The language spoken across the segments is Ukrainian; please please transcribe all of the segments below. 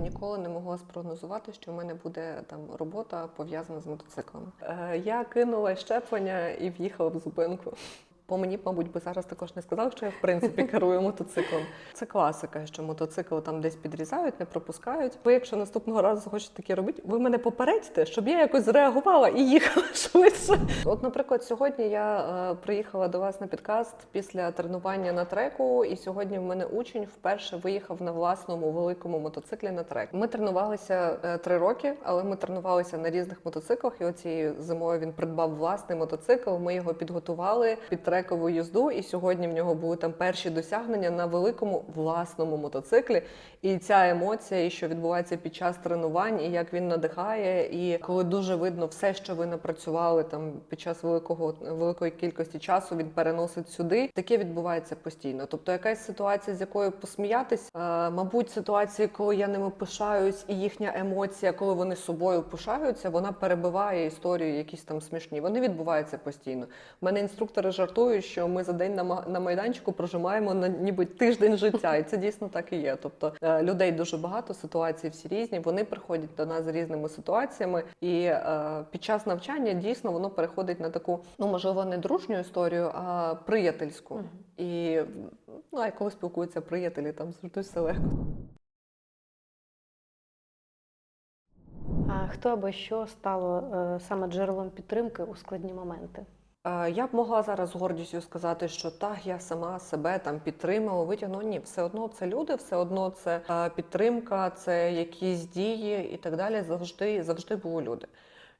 ніколи не могла спрогнозувати, що в мене буде там робота пов'язана з мотоциклами. Е, я кинула щеплення і в'їхала в зупинку. По мені, мабуть, би зараз також не сказав, що я в принципі керую мотоциклом. Це класика, що мотоцикл там десь підрізають, не пропускають. Ви, якщо наступного разу хочете таке робити, ви мене попередьте, щоб я якось зреагувала і їхала швидше. От, наприклад, сьогодні я е, приїхала до вас на підкаст після тренування на треку, і сьогодні в мене учень вперше виїхав на власному великому мотоциклі на трек. Ми тренувалися е, три роки, але ми тренувалися на різних мотоциклах. І оцією зимою він придбав власний мотоцикл. Ми його підготували під трекову їзду. І сьогодні в нього були там перші досягнення на великому власному мотоциклі. І ця емоція, і що відбувається під час тренувань, і як він надихає, і коли дуже видно все, що ви напрацювали там під час великого великої кількості часу, він переносить сюди. Таке відбувається постійно. Тобто, якась ситуація, з якою посміятись, е, мабуть, ситуації, коли я ними пишаюсь, і їхня емоція, коли вони собою пишаються, вона перебиває історію, якісь там смішні. Вони відбуваються постійно. У мене інструктори жартують, що ми за день на майданчику прожимаємо на ніби тиждень життя, і це дійсно так і є. Тобто е, людей дуже багато, ситуації всі різні. Вони приходять до нас з різними ситуаціями, і е, під час навчання дійсно воно переходить на таку, ну можливо, не дружню історію, а приятельську. І ну, а коли спілкуються приятелі, там завжди все легко. А хто або що стало е, саме джерелом підтримки у складні моменти? Е, Я б могла зараз з гордістю сказати, що так, я сама себе там підтримала, витягнула. Ні, все одно це люди, все одно це е, підтримка, це якісь дії і так далі. Завжди, завжди були люди.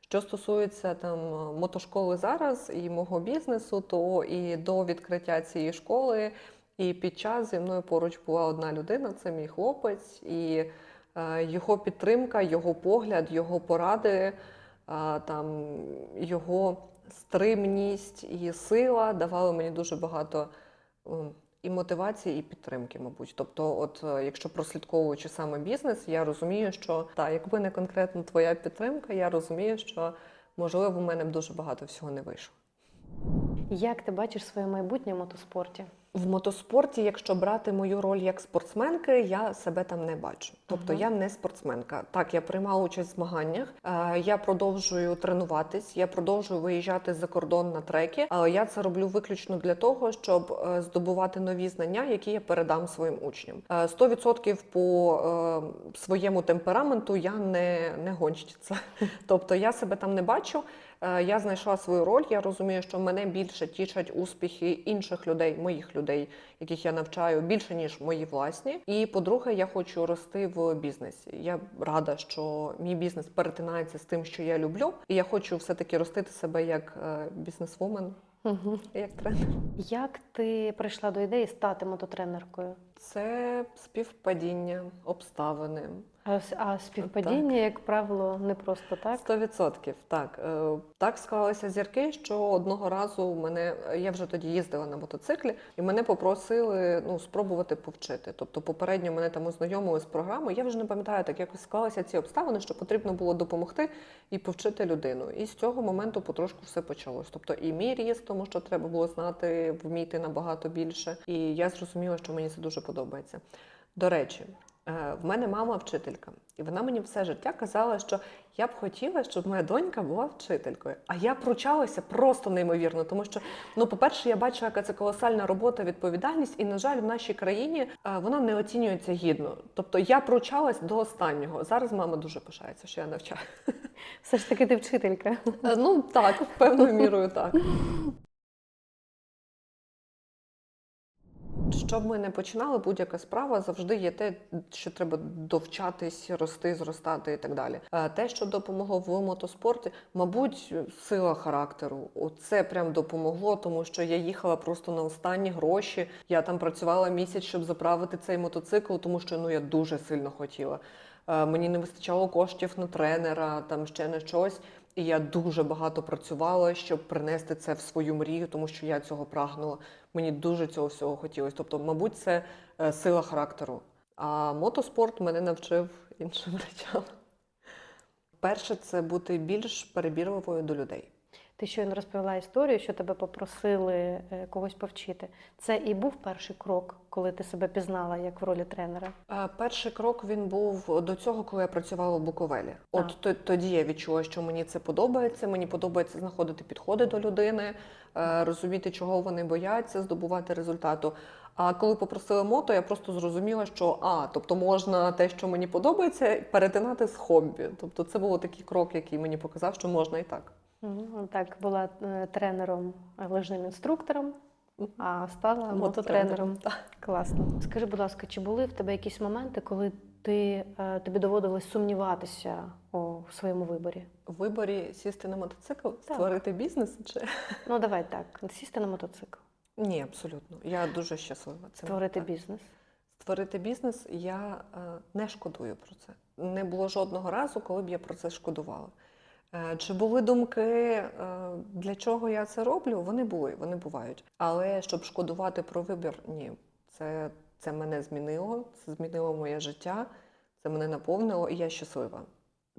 Що стосується там мотошколи зараз і мого бізнесу, то і до відкриття цієї школи, і під час зі мною поруч була одна людина, це мій хлопець, і е, його підтримка, його погляд, його поради, е, там його стримність і сила давали мені дуже багато ем, і мотивації, і підтримки, мабуть. Тобто, от е, якщо прослідковуючи саме бізнес, я розумію, що так, якби не конкретно твоя підтримка, я розумію, що можливо в мене б дуже багато всього не вийшло. Як ти бачиш своє майбутнє в мотоспорті? В мотоспорті, якщо брати мою роль як спортсменки, я себе там не бачу. Тобто Ага. я не спортсменка. Так, я приймала участь в змаганнях, е, я продовжую тренуватись, я продовжую виїжджати за кордон на треки, але я це роблю виключно для того, щоб е, здобувати нові знання, які я передам своїм учням. Е, 100% по е, своєму темпераменту я не, не гонщиця. Тобто я себе там не бачу. Е, Я знайшла свою роль. Я розумію, що мене більше тішать успіхи інших людей, моїх людей, яких я навчаю, більше ніж мої власні. І по-друге, я хочу рости в бізнесі. Я рада, що мій бізнес перетинається з тим, що я люблю, і я хочу все-таки ростити себе як е, бізнесвумен, Угу. як тренер. Як ти прийшла до ідеї стати мототренеркою? Це співпадіння, обставини. А, співпадіння, як правило, не просто так. Сто відсотків так. Е, Так склалися зірки, що одного разу мене я вже тоді їздила на мотоциклі, і мене попросили ну спробувати повчити. Тобто, попередньо мене там ознайомили з програмою. Я вже не пам'ятаю, так якось склалися ці обставини, що потрібно було допомогти і повчити людину. І з цього моменту потрошку все почалось. Тобто і мій ріст, тому що треба було знати, вміти набагато більше. І я зрозуміла, що мені це дуже подобається. До речі, е, в мене мама вчителька, і вона мені все життя казала, що я б хотіла, щоб моя донька була вчителькою. А я пручалася просто неймовірно, тому що, ну, по-перше, я бачу, яка це колосальна робота, відповідальність, і, на жаль, в нашій країні е, вона не оцінюється гідно. Тобто я пручалась до останнього. Зараз мама дуже пишається, що я навчаю. Все ж таки ти вчителька. Е, Ну так, певною мірою так. Щоб ми не починали, будь-яка справа завжди є те, що треба довчатись, рости, зростати і так далі. Е, Те, що допомогло в мотоспорті, мабуть, сила характеру. Це прям допомогло, тому що я їхала просто на останні гроші. Я там працювала місяць, щоб заправити цей мотоцикл, тому що ну я дуже сильно хотіла. Е, Мені не вистачало коштів на тренера, там ще на щось. І я дуже багато працювала, щоб принести це в свою мрію, тому що я цього прагнула. Мені дуже цього всього хотілося. Тобто, мабуть, це е, сила характеру. А мотоспорт мене навчив іншим речам. Перше, це бути більш перебірливою до людей. Ти щойно розповіла історію, що тебе попросили е, когось повчити. Це і був перший крок, коли ти себе пізнала як в ролі тренера. Е, Перший крок він був до цього, коли я працювала в Буковелі. От то- тоді я відчула, що мені це подобається. Мені подобається знаходити підходи до людини, е, розуміти, чого вони бояться, здобувати результату. А коли попросили мото, я просто зрозуміла, що а, тобто можна те, що мені подобається, перетинати з хобі. Тобто, це був такий крок, який мені показав, що можна і так. Так, була е, тренером, е, лижним інструктором, а стала мототренером. Класно. Скажи, будь ласка, чи були в тебе якісь моменти, коли ти, е, тобі доводилось сумніватися у своєму виборі? В виборі сісти на мотоцикл, створити бізнес чи Ну, давай так, сісти на мотоцикл, ні, абсолютно. Я дуже щаслива. цим. створити Так. бізнес. Створити бізнес я не шкодую про це. Не було жодного разу, коли б я про це шкодувала. Е, Чи були думки, е, для чого я це роблю? Вони були, вони бувають. Але щоб шкодувати про вибір, ні. Це, це мене змінило, це змінило моє життя, це мене наповнило, і я щаслива.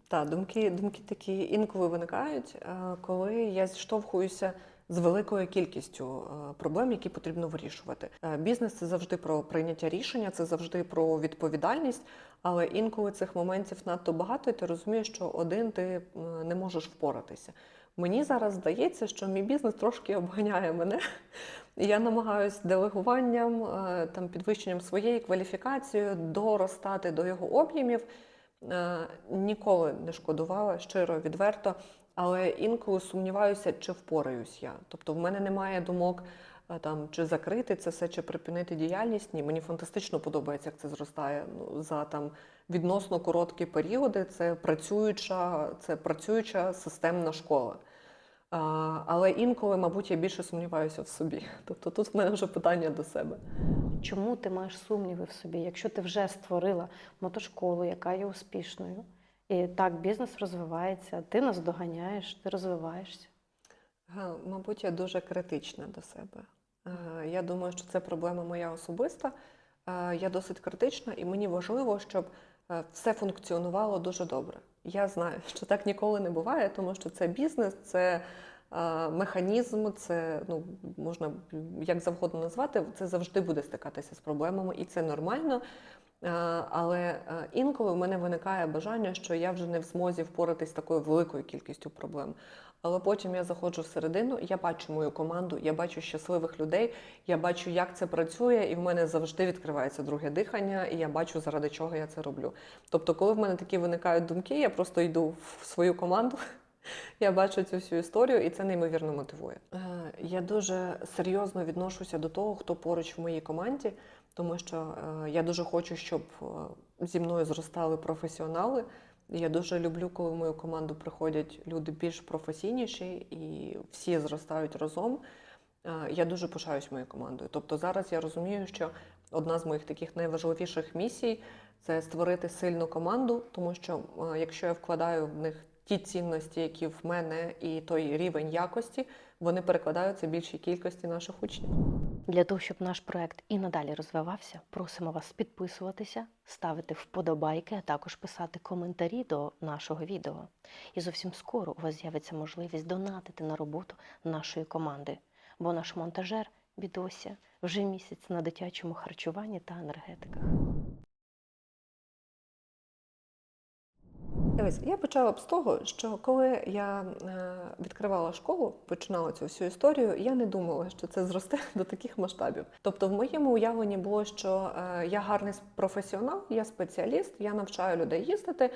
Та думки, думки такі інколи виникають, е, коли я зіштовхуюся з великою кількістю е, проблем, які потрібно вирішувати. Е, Бізнес це завжди про прийняття рішення, це завжди про відповідальність. Але інколи цих моментів надто багато, і ти розумієш, що один ти е, не можеш впоратися. Мені зараз здається, що мій бізнес трошки обганяє мене. Я намагаюся делегуванням, там підвищенням своєї кваліфікації доростати до його об'ємів. Е, Ніколи не шкодувала щиро, відверто, але інколи сумніваюся, чи впораюсь я. Тобто, в мене немає думок е, там чи закрити це все, чи припинити діяльність. Ні, мені фантастично подобається, як це зростає. Ну, за там відносно короткі періоди. Це працююча, це працююча системна школа. Але інколи, мабуть, я більше сумніваюся в собі. Тобто тут в мене вже питання до себе. Чому ти маєш сумніви в собі, якщо ти вже створила мотошколу, яка є успішною? І так бізнес розвивається, ти нас доганяєш, ти розвиваєшся. Мабуть, я дуже критична до себе. Е, Я думаю, що це проблема моя особиста. Е, Я досить критична, і мені важливо, щоб все функціонувало дуже добре. Я знаю, що так ніколи не буває, тому що це бізнес, це е, механізм, це ну, можна як завгодно назвати, це завжди буде стикатися з проблемами, і це нормально. Е, Але е, інколи в мене виникає бажання, що я вже не в змозі впоратись з такою великою кількістю проблем. Але потім я заходжу всередину, я бачу мою команду, я бачу щасливих людей, я бачу, як це працює, і в мене завжди відкривається друге дихання, і я бачу, заради чого я це роблю. Тобто, коли в мене такі виникають думки, я просто йду в свою команду. Я бачу цю всю історію, і це неймовірно мотивує. Е, Я дуже серйозно відношуся до того, хто поруч в моїй команді, тому що е, я дуже хочу, щоб е, зі мною зростали професіонали. Я дуже люблю, коли в мою команду приходять люди більш професійніші і всі зростають разом. Е, Я дуже пишаюсь моєю командою. Тобто зараз я розумію, що одна з моїх таких найважливіших місій це створити сильну команду, тому що е, якщо я вкладаю в них ті цінності, які в мене, і той рівень якості, вони перекладаються більшій кількості наших учнів. Для того, щоб наш проект і надалі розвивався, просимо вас підписуватися, ставити вподобайки, а також писати коментарі до нашого відео. І зовсім скоро у вас з'явиться можливість донатити на роботу нашої команди, бо наш монтажер Бідося вже місяць на дитячому харчуванні та енергетиках. Дивись, я почала б з того, що коли я е, відкривала школу, починала цю всю історію, я не думала, що це зросте до таких масштабів. Тобто, в моєму уявленні було, що е, я гарний професіонал, я спеціаліст, я навчаю людей їздити,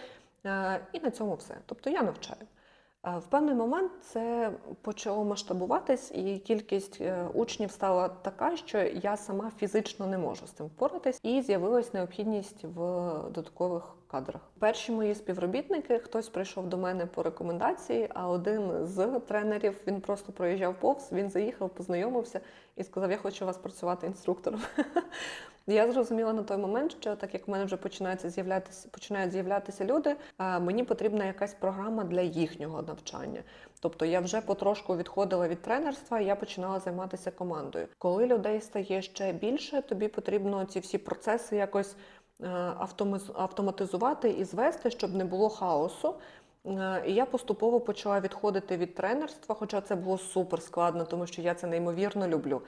е, і на цьому все. Тобто я навчаю. В певний момент це почало масштабуватись, і кількість учнів стала така, що я сама фізично не можу з цим впоратись, і з'явилась необхідність в додаткових кадрах. Перші мої співробітники, хтось прийшов до мене по рекомендації, а один з тренерів він просто проїжджав повз, він заїхав, познайомився і сказав: Я хочу вас працювати інструктором. Я зрозуміла на той момент, що так як в мене вже починаються з'являтися, починають з'являтися люди, мені потрібна якась програма для їхнього навчання. Тобто я вже потрошку відходила від тренерства, і я починала займатися командою. Коли людей стає ще більше, тобі потрібно ці всі процеси якось автоматизувати і звести, щоб не було хаосу. Е, І я поступово почала відходити від тренерства, хоча це було супер складно, тому що я це неймовірно люблю.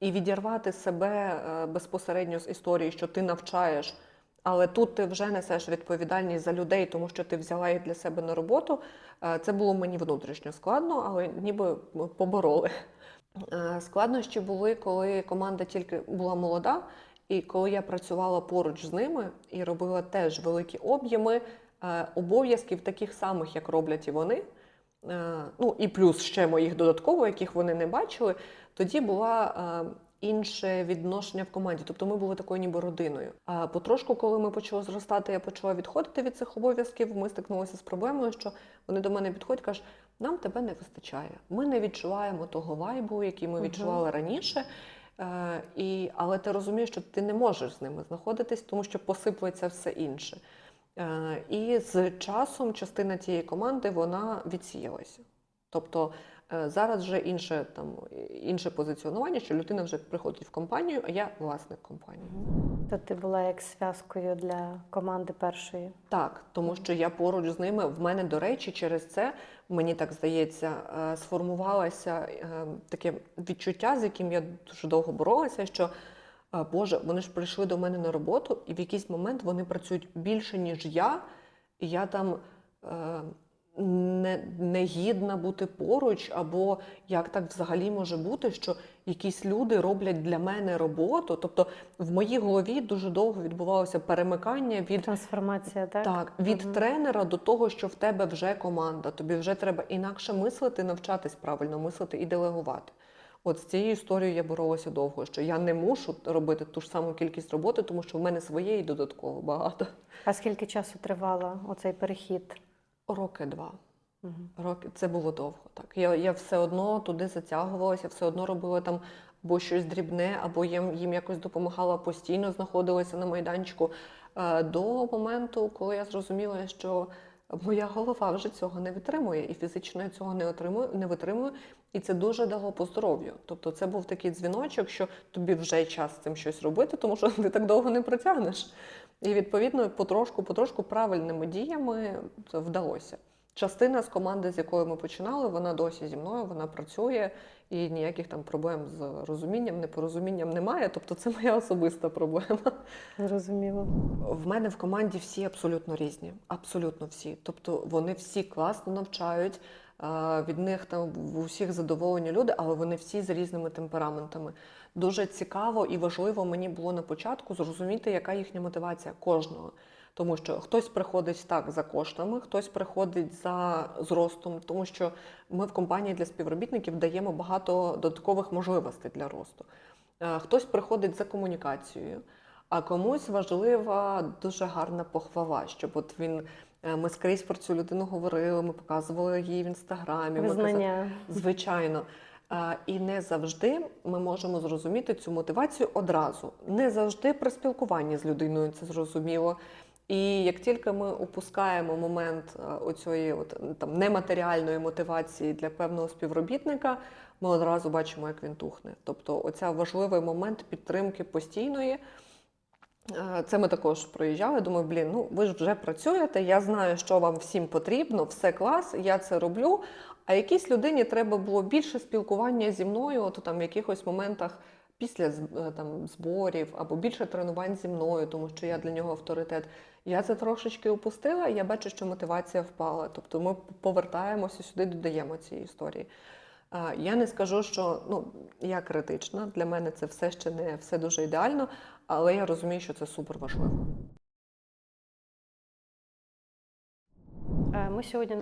І відірвати себе е, безпосередньо з історії, що ти навчаєш, але тут ти вже несеш відповідальність за людей, тому що ти взяла їх для себе на роботу. Е, Це було мені внутрішньо складно, але ніби побороли. Е, Складнощі були, коли команда тільки була молода, і коли я працювала поруч з ними і робила теж великі об'єми е, обов'язків, таких самих, як роблять і вони. Е, Ну і плюс ще моїх додатково, яких вони не бачили. Тоді була е, інше відношення в команді. Тобто ми були такою ніби родиною. А потрошку, коли ми почали зростати, я почала відходити від цих обов'язків. Ми стикнулися з проблемою, що вони до мене підходять, кажуть, нам тебе не вистачає. Ми не відчуваємо того вайбу, який ми відчували раніше. Е, і, але ти розумієш, що ти не можеш з ними знаходитись, тому що посиплеться все інше. Е, і з часом частина тієї команди вона відсіялася. Тобто зараз вже інше, там, інше позиціонування, що людина вже приходить в компанію, а я власник компанії. То ти була як зв'язкою для команди першої. Так, тому що я поруч з ними. В мене, до речі, через це мені так здається, е, сформувалося е, таке відчуття, з яким я дуже довго боролася, що е, Боже, вони ж прийшли до мене на роботу, і в якийсь момент вони працюють більше, ніж я, і я там. е, Не, не гідна бути поруч, або як так взагалі може бути, що якісь люди роблять для мене роботу. Тобто в моїй голові дуже довго відбувалося перемикання від Трансформація, так? так, від Мгм. тренера до того, що в тебе вже команда. Тобі вже треба інакше мислити, навчатись правильно мислити і делегувати. От з цією історією я боролася довго, що я не мушу робити ту ж саму кількість роботи, тому що в мене своєї додатково багато. А скільки часу тривала оцей перехід? Роки два. Роки це було довго. Так я, я все одно туди затягувалася, все одно робила там або щось дрібне, або їм, їм якось допомагала постійно, знаходилася на майданчику е, до моменту, коли я зрозуміла, що моя голова вже цього не витримує, і фізично я цього не отримую, не витримую. І це дуже дало по здоров'ю. Тобто, це був такий дзвіночок, що тобі вже час з цим щось робити, тому що ти так довго не протягнеш. І відповідно, потрошку, потрошку правильними діями це вдалося. Частина з команди, з якої ми починали, вона досі зі мною, вона працює, і ніяких там проблем з розумінням, непорозумінням немає. Тобто це моя особиста проблема. Зрозуміло. В мене в команді всі абсолютно різні, абсолютно всі. Тобто вони всі класно навчають. Від них там в усіх задоволені люди, але вони всі з різними темпераментами. Дуже цікаво і важливо мені було на початку зрозуміти, яка їхня мотивація кожного. Тому що хтось приходить так за коштами, хтось приходить за зростом, тому що ми в компанії для співробітників даємо багато додаткових можливостей для росту. Е, Хтось приходить за комунікацією, а комусь важлива дуже гарна похвала, щоб от він ми скрізь про цю людину говорили, ми показували її в інстаграмі. ми казали- Звичайно. Е, І не завжди ми можемо зрозуміти цю мотивацію одразу. Не завжди при спілкуванні з людиною це зрозуміло. І як тільки ми опускаємо момент е, оцієї от, там, нематеріальної мотивації для певного співробітника, ми одразу бачимо, як він тухне. Тобто, оця важливий момент підтримки постійної. Е, Це ми також проїжджали. Думаю, блін, ну ви ж вже працюєте. Я знаю, що вам всім потрібно, все клас, я це роблю. А якійсь людині треба було більше спілкування зі мною, от там в якихось моментах після е, там зборів або більше тренувань зі мною, тому що я для нього авторитет. Я це трошечки опустила, і я бачу, що мотивація впала. Тобто ми повертаємося сюди, додаємо цієї історії. Я не скажу, що ну я критична. Для мене це все ще не все дуже ідеально, але я розумію, що це супер важливо. Е, Ми сьогодні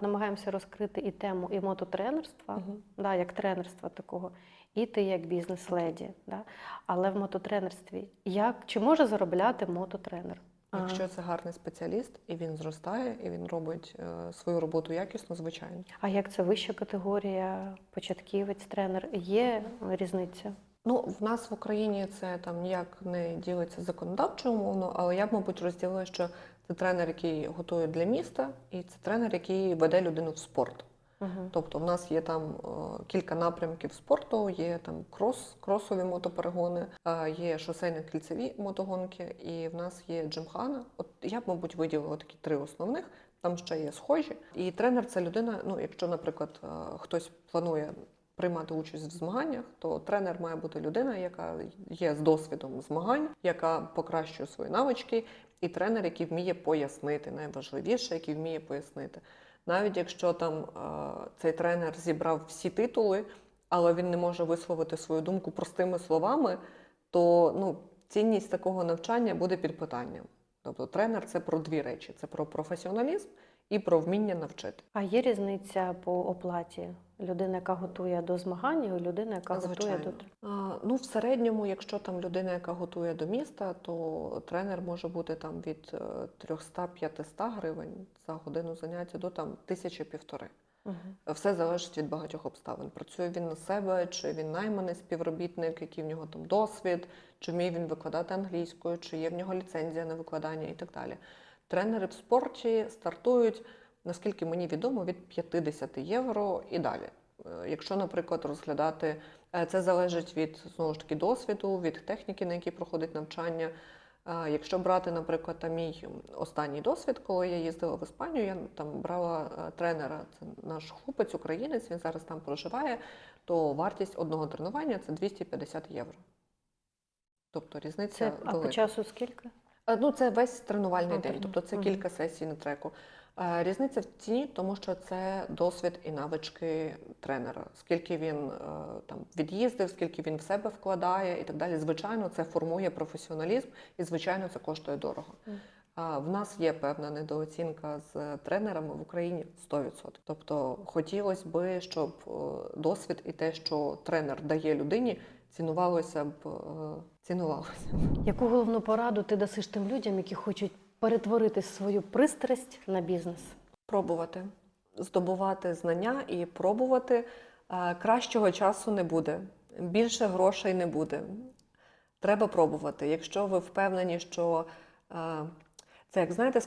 намагаємося розкрити і тему і мототренерства, Мгм. да, як тренерства такого, і ти як бізнес-леді. Да? Але в мототренерстві як чи може заробляти мототренер? Якщо це гарний спеціаліст, і він зростає, і він робить е, свою роботу якісно, звичайно. а як це вища категорія, початківець, тренер? Є різниця? Ну, в нас в Україні це там ніяк не ділиться законодавчо умовно, але я б, мабуть, розділила, що це тренер, який готує для міста, і це тренер, який веде людину в спорт. Угу. Тобто в нас є там е, кілька напрямків спорту, є там крос, кросові мотоперегони, е, є шосейно-кільцеві мотогонки, і в нас є джимхана. От я б, мабуть, виділила такі три основних. там ще є схожі. І тренер це людина. Ну, якщо, наприклад, е, хтось планує приймати участь в змаганнях, то тренер має бути людина, яка є з досвідом змагань, яка покращує свої навички, і тренер, який вміє пояснити, найважливіше, який вміє пояснити. Навіть якщо там е, цей тренер зібрав всі титули, але він не може висловити свою думку простими словами, то ну, цінність такого навчання буде під питанням. Тобто тренер це про дві речі: це про професіоналізм і про вміння навчити. А є різниця по оплаті? Людина, яка готує до змагань, і людина, яка готує Звичайно. до А, ну, в середньому, якщо там людина, яка готує до міста, то тренер може бути там від е, 300-500 гривень за годину заняття до там тисячі півтори. Мгм. Все залежить від багатьох обставин. Працює він на себе, чи він найманий співробітник, який в нього там досвід, чи вміє він викладати англійською, чи є в нього ліцензія на викладання і так далі. Тренери в спорті стартують, наскільки мені відомо, від 50 євро і далі. Е, Якщо, наприклад, розглядати, е, це залежить від знову ж таки досвіду, від техніки, на якій проходить навчання. Якщо брати, наприклад, там мій останній досвід, коли я їздила в Іспанію, я там брала е, тренера, це наш хлопець, українець, він зараз там проживає, то вартість одного тренування це 250 євро. Тобто різниця Це а по часу скільки? Е, Ну, це весь тренувальний день, тобто це кілька сесій на треку. Е, Різниця в ціні, тому що це досвід і навички тренера. Скільки він е, там від'їздив, скільки він в себе вкладає і так далі. Звичайно, це формує професіоналізм, і звичайно, це коштує дорого. А в нас є певна недооцінка з тренерами в Україні 100%. Тобто хотілося би, щоб досвід і те, що тренер дає людині, цінувалося б е, цінувалося. Яку головну пораду ти дасиш тим людям, які хочуть перетворити свою пристрасть на бізнес? Пробувати, здобувати знання і пробувати. Е, Кращого часу не буде, більше грошей не буде. Треба пробувати. Якщо ви впевнені, що е, це, як знаєте,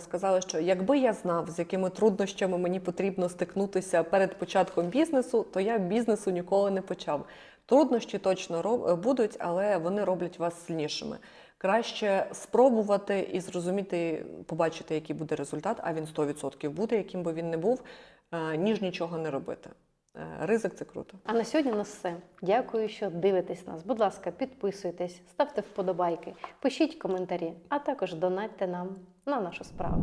сказали, що якби я знав, з якими труднощами мені потрібно стикнутися перед початком бізнесу, то я бізнесу ніколи не почав. Труднощі точно роб- е, будуть, але вони роблять вас сильнішими. Краще спробувати і зрозуміти, побачити, який буде результат, а він 100% буде, яким би він не був, е, ніж нічого не робити. Е, Ризик це круто. А на сьогодні у нас все. Дякую, що дивитесь нас. Будь ласка, підписуйтесь, ставте вподобайки, пишіть коментарі, а також донатьте нам на нашу справу.